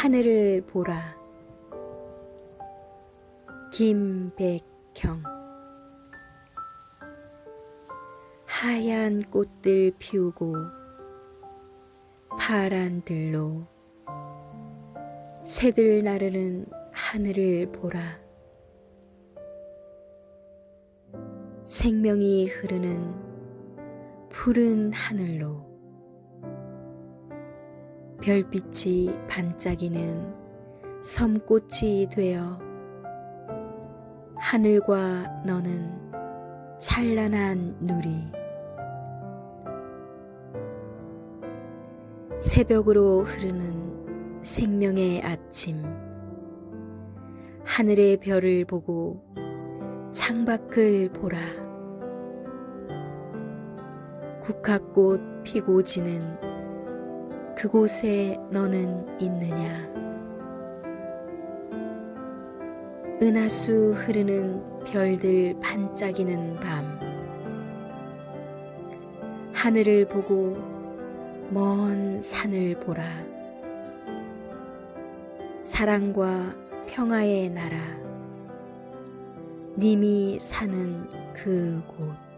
하늘을 보라. 김백경 하얀 꽃들 피우고 파란 들로 새들 나르는 하늘을 보라. 생명이 흐르는 푸른 하늘로 별빛이 반짝이는 섬꽃이 되어 하늘과 너는 찬란한 누리. 새벽으로 흐르는 생명의 아침. 하늘의 별을 보고 창밖을 보라. 국화꽃 피고 지는 그곳에 너는 있느냐? 은하수 흐르는 별들 반짝이는 밤. 하늘을 보고 먼 산을 보라. 사랑과 평화의 나라. 님이 사는 그곳